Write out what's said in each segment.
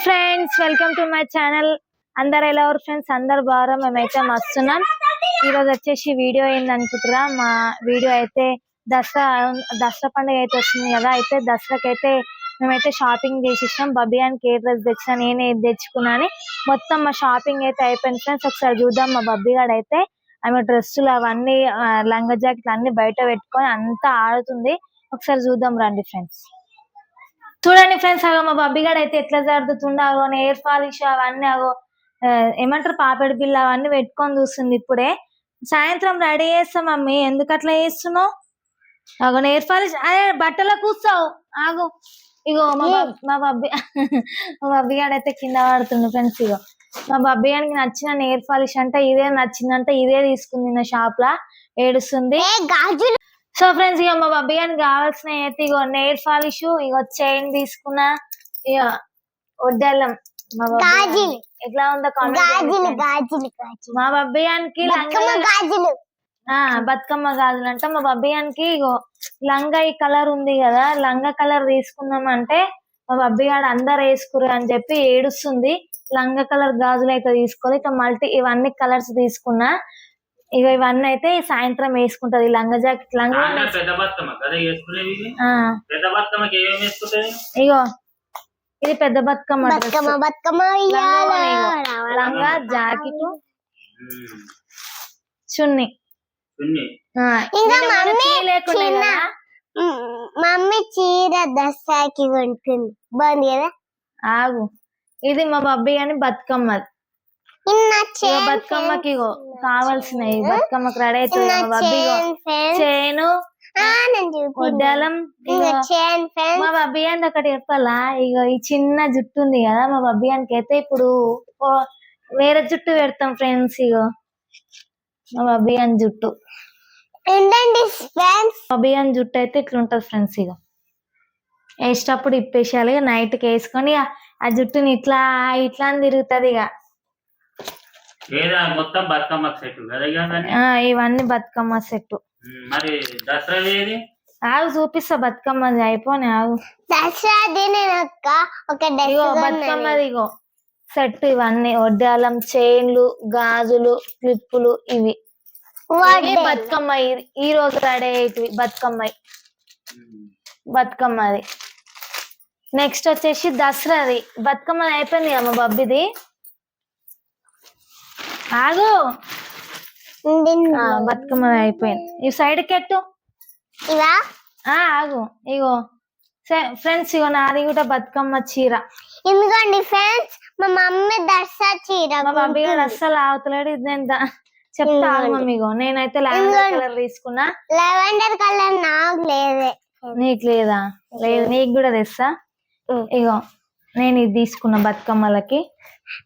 Hi friends welcome to my channel అందరు ఎలా ఎవరు ఫ్రెండ్స్ అందరు బాగా మేమైతే మస్తున్నాం. ఈ రోజు వచ్చేసి వీడియో ఏంది అనుకుంటురా మా వీడియో అయితే దసరా దసరా పండుగ అయితే వస్తుంది కదా. అయితే దసరాకి అయితే మేమైతే షాపింగ్ చేసేసాం అని ఏ డ్రెస్ తెచ్చినా నేను ఏది తెచ్చుకున్నా అని మొత్తం మా షాపింగ్ అయితే అయిపోయింది ఫ్రెండ్స్ ఒకసారి చూద్దాం. మా బబ్బీ గాడు అయితే ఆమె డ్రెస్సులు అవన్నీ ఆ, లంగా జాకెట్లు అన్ని బయట పెట్టుకొని అంతా ఆడుతుంది. ఒకసారి చూద్దాం రండి ఫ్రెండ్స్ చూడండి ఫ్రెండ్స్ అగో మా బబ్బీ గాడు అయితే ఎట్లా జరుగుతుండో అగో ఎయిర్ పాలిష్ అవన్నీ అగో ఏమంటారు పాపిడి బిల్ల అవన్నీ పెట్టుకొని చూస్తుంది ఇప్పుడే. సాయంత్రం రెడీ చేస్తా మమ్మీ ఎందుకు అట్లా చేస్తున్నావు? అగో నెయిర్ పాలిష్ అదే బట్టలో కూర్చోవు. ఆగు. ఇగో మా బబ్- మా బబ్బీ మా బబ్బీ గాడు అయితే కింద పడుతుండు ఫ్రెండ్స్ ఇగో. మా బబ్బీ గారికి నచ్చిన నెయిర్ పాలిష్ అంటే ఇదే నచ్చిందంటే ఇదే తీసుకుంది నా షాప్ లా. ఏడుస్తుంది. సో ఫ్రెండ్స్ ఇక మా బబ్బీ గారికి కావాల్సిన అయితే ఇగో నెయిర్ పాలిష్ ఇగో చైన్ తీసుకున్నా ఇక వడ్డెల్లం. మా బబ్బీ. ఎట్లా ఉందో గాజులు కామెంట్ గాజులు గాజులు. మా బతుకమ్మ గాజులు. ఆ బతుకమ్మ గాజులు. అంట మా బబ్బియానికి ఇగో లంగా ఈ కలర్ ఉంది కదా లంగా కలర్ తీసుకుందాం అంటే మా బబ్బి గాడు అందరు వేసుకురు అని చెప్పి ఏడుస్తుంది. లంగా కలర్ గాజులు అయితే తీసుకోవాలి ఇక మల్టీ ఇవన్నీ కలర్స్ తీసుకున్నా ఇక ఇవన్నీ అయితే సాయంత్రం వేసుకుంటది. లంగా జాకెట్ లంగా ఇగో ఇది పెద్ద బతుకమ్మ లంగా జాకెట్. చున్ని. చున్నీ. ఆ, ఇంకా నిన్న మొన్న మమ్మీ చీర దసరాకి కొంటుంది బాగుంది కదా? ఆగు. ఇది మా బబ్బి అని బతుకమ్మ ఇన్న ఇగో చైన్ బతుకమ్మకి కావాల్సినవి బతుకమ్మకి రెడీ అవుతుంది చైన్ మా బబ్బి అని ఒకటి చెప్పాలా? ఇగో ఈ చిన్న జుట్టు ఉంది కదా మా బబ్బి అనికి అయితే ఇప్పుడు వేరే జుట్టు పెడతాం ఫ్రెండ్స్ ఇగో. మా బబ్బి అని జుట్టు. బబ్బి అని జుట్టు అయితే ఇట్లా ఉంటది ఫ్రెండ్స్ ఇగో. వేసేటప్పుడు ఇప్పేసేయాలి నైట్కి వేసుకొని ఆ- జుట్టుని ఇట్లా ఇట్లా అని తిరుగుతుంది ఇక మొత్తం బతుకమ్మ సెట్ ఇవన్నీ బతుకమ్మ సెట్ మరి దసరా ఏది? ఆగు చూపిస్తా బతుకమ్మ. అయిపోయి ఆగు. బతుకమ్మది ఇగో సెట్ ఇవన్నీ. వడ్డాలం చైన్లు గాజులు క్లిప్పులు ఇవి. బతుకమ్మ ఈ- రోజు రెడీ బతుకమ్మ. బతుకమ్మది నెక్స్ట్ వచ్చేసి దసరాది. బతుకమ్మ అయిపోయింది అమ్మ బబ్బిది? ఆగు. ఆ, బతుకమ్మది అయిపోయింది. ఈ సైడ్ కెట్టు ఆగు. ఇగో. ఫ్రెండ్స్ ఇగో నాది కూడా బతుకమ్మ చీర. ఎందుకండి ఫ్రెండ్స్? మా మమ్మీ దసరా చీర మా బబ్బీ గారు అస్సలు ఆగుతలేడు. ఇది నేను దా- చెప్తా ఆగు మమ్మీ ఇగో. నేనైతే లావెండర్ కలర్ తీసుకున్నా. లెవెండర్ కలర్ నాకు లేదే. నీకు లేదా? లేదు నీకు కూడా తెస్తా. ఇగో. నేను ఇది తీసుకున్నా బతుకమ్మలకి.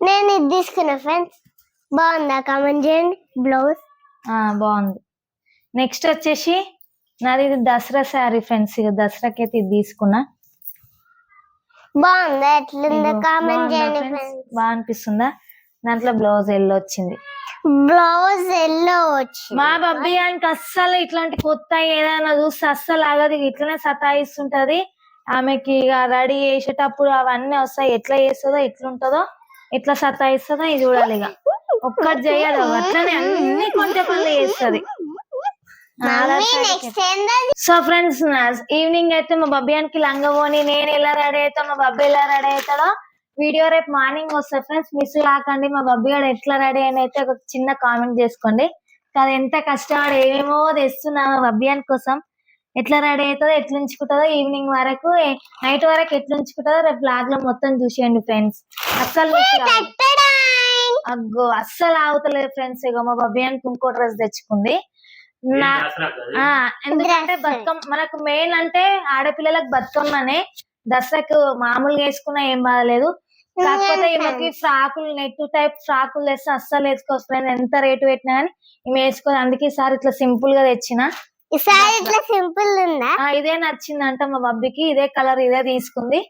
నేను ఇది తీసుకున్నా ఫ్రెండ్స్. బాగుందా? కామెంట్ చేయండి. బ్లౌజ్ ఆ బాగుంది. నెక్స్ట్ వచ్చేసి నాది ఇది దసరా శారీ ఫ్రెండ్స్ ఇక దసరాకి అయితే ఇది తీసుకున్నా. బాగుందా? ఎట్లుందో కామెంట్ చేయండి బాగా అనిపిస్తుందా? దాంట్లో బ్లౌజ్ ఎల్లో వచ్చింది. బ్లౌజ్ ఎల్లో వచ్చి మా బబ్బీ ఆయనకి అస్సలు ఇట్లాంటి కొత్త ఏదైనా చూస్తే అస్సలు ఆగదు. ఇట్లనే సతాయిస్తుంటది. ఆమెకి ఇక రెడీ చేసేటప్పుడు అవన్నీ వస్తాయి. ఎట్లా చేస్తుందో ఎట్లుంటుందో ఎట్లా సతాయిస్తుందో ఇది చూడాలి ఇక ఒక్కటి చేయదు అట్లనే అన్ని కొంచెం పనులు చేస్తుంది. సో ఫ్రెండ్స్ ఈవినింగ్ అయితే మా బబ్బియానికి లంగవోని నేను ఎలా రెడీ అవుతా మా బబ్బీ ఎలా రెడీ అవుతాడో వీడియో రేపు మార్నింగ్ వస్తుంది ఫ్రెండ్స్ మిస్ కాకండి మా బబ్బీ గారు ఎట్లా రెడీ అయిన అయితే ఒక చిన్న కామెంట్ చేసుకోండి. అది ఎంత కష్టపడి ఏమేమో తెస్తున్నా మా బబ్బియాని కోసం. ఎట్లా రెడీ అవుతుందో ఎట్లా ఉంచుకుంటుందో ఈవినింగ్ వరకు నైట్ వరకు ఎట్లా ఉంచుకుంటుందో రేపు బ్లాగ్లో మొత్తం చూసేయండి ఫ్రెండ్స్. అస్సలు. టట్టడాయ్. అగ్గో అస్సలు ఆగుతలేదు ఫ్రెండ్స్ ఇగో మా బబ్బియానికి ఇంకో డ్రెస్ తెచ్చుకుంది. నా ఎందుకంటే. బతుకమ్మ మనకు మెయిన్ అంటే ఆడపిల్లలకు బతుకమ్మనే. దసరాకు మామూలుగా వేసుకున్నా ఏం బాధలేదు కాకపోతే ఈమెకి ఫ్రాకులు నెట్ టైప్ ఫ్రాకులు తెస్తే అస్సలు వేసుకోవచ్చు ఫ్రెండ్ ఎంత రేటు పెట్టినా కానీ ఈమె వేసుకోదు అందుకే ఈసారి ఇట్లా సింపుల్గా తెచ్చిన ఈసారి ఇట్లా సింపుల్ ఉందా? ఆ, ఇదే నచ్చిందంట మా బబ్బికి. ఇదే కలర్ ఇదే తీసుకుంది.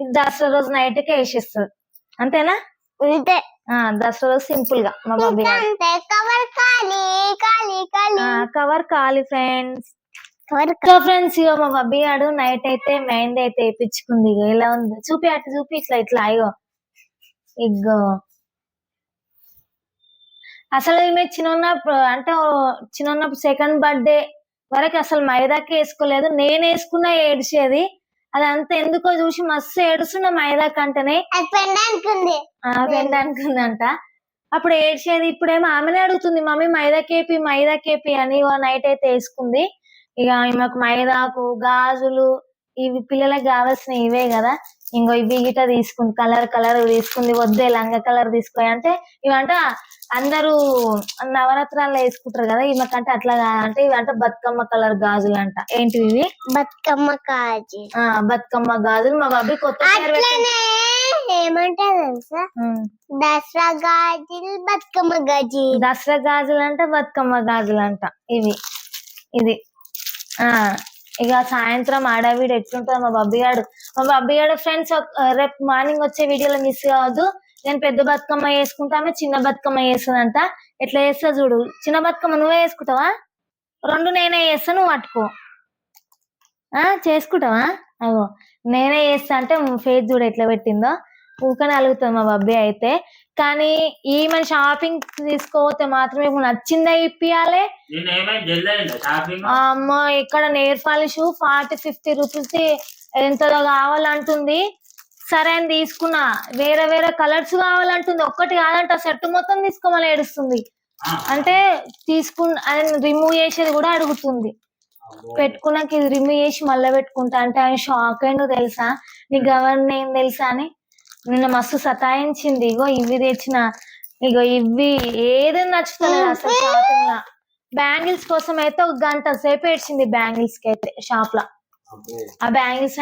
ఇది దసరా రోజు నైట్కి వేసేస్తుంది. అంతేనా? అంతే. ఆ దసరా సింపుల్గా మా అంతే కవర్ కావాలి ఫ్రెండ్స్. సో ఫ్రెండ్స్ ఇగో మా బబ్బీ గాడు నైట్ అయితే మెహందీ అయితే వేయించుకుంది ఇగో ఇలా ఉంది? చూపి అటు చూపి ఇట్లా ఇట్లా అయ్యో ఇగ్గో. అసలు ఈమె చిన్నప్పుడు అంటే చిన్నప్పుడు సెకండ్ బర్త్డే వరకు అసలు మైదాకి వేసుకోలేదు. నేను వేసుకున్న ఏడ్చేది. అదంతా ఎందుకో చూసి మస్తు ఏడుస్తున్న మైదాక్ అంటేనే. పెండానికి ఉంది ఆ వెంట అనుకుందంట. అప్పుడు ఏడ్చేది ఇప్పుడేమో ఆమెనే అడుగుతుంది మమ్మీ మైదా కేపి మైదా కేపి అని నైట్ అయితే వేసుకుంది. ఇక ఈమెకు మైదాకు గాజులు ఇవి పిల్లలకు కావాల్సిన ఇవే కదా. ఇంకో ఇవి గిట తీసుకుంది కలర్ కలర్ తీసుకుంది వద్దే లంగ కలర్ తీసుకో అంటే ఇవంట అందరూ నవరాత్రాల్లో వేసుకుంటారు కదా ఈమెకంటే అట్లా కాదంటే ఇవంట బతుకమ్మ కలర్ గాజులు అంట ఏంటివి ఇవి? బతుకమ్మ ఆ బతుకమ్మ గాజులు. మా బాబీ కొత్త ఏమంటారు తెలుసా. దసరా గాజులు బతుకమ్మ గాజీ. దసరా గాజులు అంట బతుకమ్మ గాజులు అంట ఇవి. ఇది. ఆ. ఇక సాయంత్రం ఆడవిడ ఎట్లుంటుంది మా బబ్బిగాడు మా బబ్బిగాడు ఫ్రెండ్స్ రేపు మార్నింగ్ వచ్చే వీడియోలో మిస్ కావద్దు. నేను పెద్ద బతుకమ్మ వేసుకుంటామే చిన్న బతుకమ్మ వేస్తుందంట ఎట్లా చేస్తా చూడు. చిన్న బతుకమ్మ నువ్వే వేసుకుంటావా రెండు నేనే చేస్తా నువ్వు పట్టుకో. ఆ చేసుకుంటావా? అగో నేనే చేస్తా అంటే ఫేస్ చూడు ఎట్లా పెట్టిందో. ఊకనే అలుగుతుంది మా బబ్బీ అయితే. కానీ ఈమె షాపింగ్ తీసుకోపోతే మాత్రం మీకు నచ్చిందే ఇప్పియాలి? షాపింగ్ అమ్మో ఇక్కడ nail polish forty fifty rupees ఎంతలో కావాలంటుంది. సరే అని తీసుకున్నా. వేరే వేరే కలర్స్ కావాలంటుంది. ఒక్కటి కాదంట సెట్ మొత్తం తీసుకోమని ఏడుస్తుంది. అంటే తీసుకు రిమూవ్ చేసేది కూడా అడుగుతుంది. పెట్టుకున్నాక ఇది రిమూవ్ చేసి మళ్ళీ పెట్టుకుంటా అంటే ఆయన షాక్ అయిందో తెలుసా? నీకు ఎవరిని ఏం తెలుసా అని? నిన్న మస్తు సతాయించింది. ఇగో ఇవి తెచ్చిన. ఇగో ఇవి ఏది నచ్చుతలేదు అసలు షాపింగ్ లా బ్యాంగిల్స్ కోసం అయితే ఒక గంట సేపు ఏడ్చింది బ్యాంగిల్స్కి అయితే షాప్లో ఆ బ్యాంగిల్స్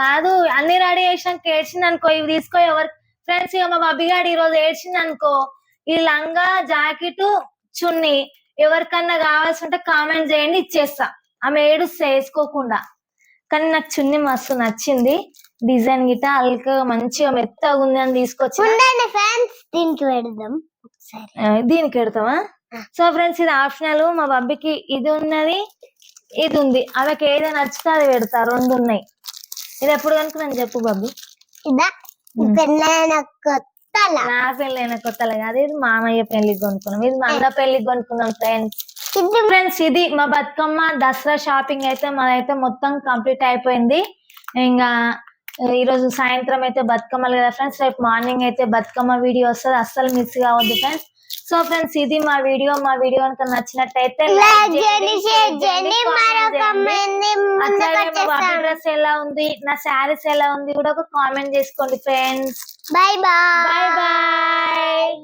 కాదు అన్ని రెడీ చేసినాక ఏడ్చింది అనుకో ఇవి తీసుకో ఎవరు. ఫ్రెండ్స్ ఇక మా బబ్బిగాడు ఈ రోజు ఏడ్చింది అనుకో ఈ లంగా జాకెట్ చున్ని ఎవరికన్నా కావాల్సి ఉంటే కామెంట్ చేయండి ఇచ్చేస్తా. ఆమె ఏడుస్తే వేసుకోకుండా కానీ నాకు చున్ని మస్తు నచ్చింది. డిజైన్ గిట్ట అల్క మంచిగా మెత్తగా ఉంది అని తీసుకొచ్చి ఉండండి ఫ్రెండ్స్ దీనికి పెడదాం. ఒకసారి దీనికి పెడతామా సో ఫ్రెండ్స్ ఇది ఆప్షనల్. మా బబ్బికి ఇది ఉన్నది ఇది ఉంది. ఆమెకి ఏది నచ్చితే అది పెడతా. రెండు ఉన్నాయి. ఇది ఎప్పుడు కనుక్కున్నాను చెప్పు కొత్తల? నా పెళ్ళైన కొత్తలే కాదు ఇది మామయ్య పెళ్ళికి కొనుక్కున్నాం. ఇది మా అన్న పెళ్ళికి కొనుక్కున్నాం ఫ్రెండ్స్ ఇది ఫ్రెండ్స్. ఇది మా బతుకమ్మ దసరా షాపింగ్ అయితే మాదైతే మొత్తం కంప్లీట్ అయిపోయింది. ఇంకా ఈ రోజు సాయంత్రం అయితే బతుకమ్మలు కదా ఫ్రెండ్స్. రేపు మార్నింగ్ అయితే బతుకమ్మ వీడియో వస్తుంది. అస్సలు మిస్ కావద్దు ఫ్రెండ్స్. సో ఫ్రెండ్స్ ఇది మా వీడియో. మా వీడియో కనుక నచ్చినట్టయితే డ్రెస్ ఎలా ఉంది? నా శారీస్ ఎలా ఉంది? కూడా ఒక కామెంట్ చేసుకోండి friends bye bye bye bye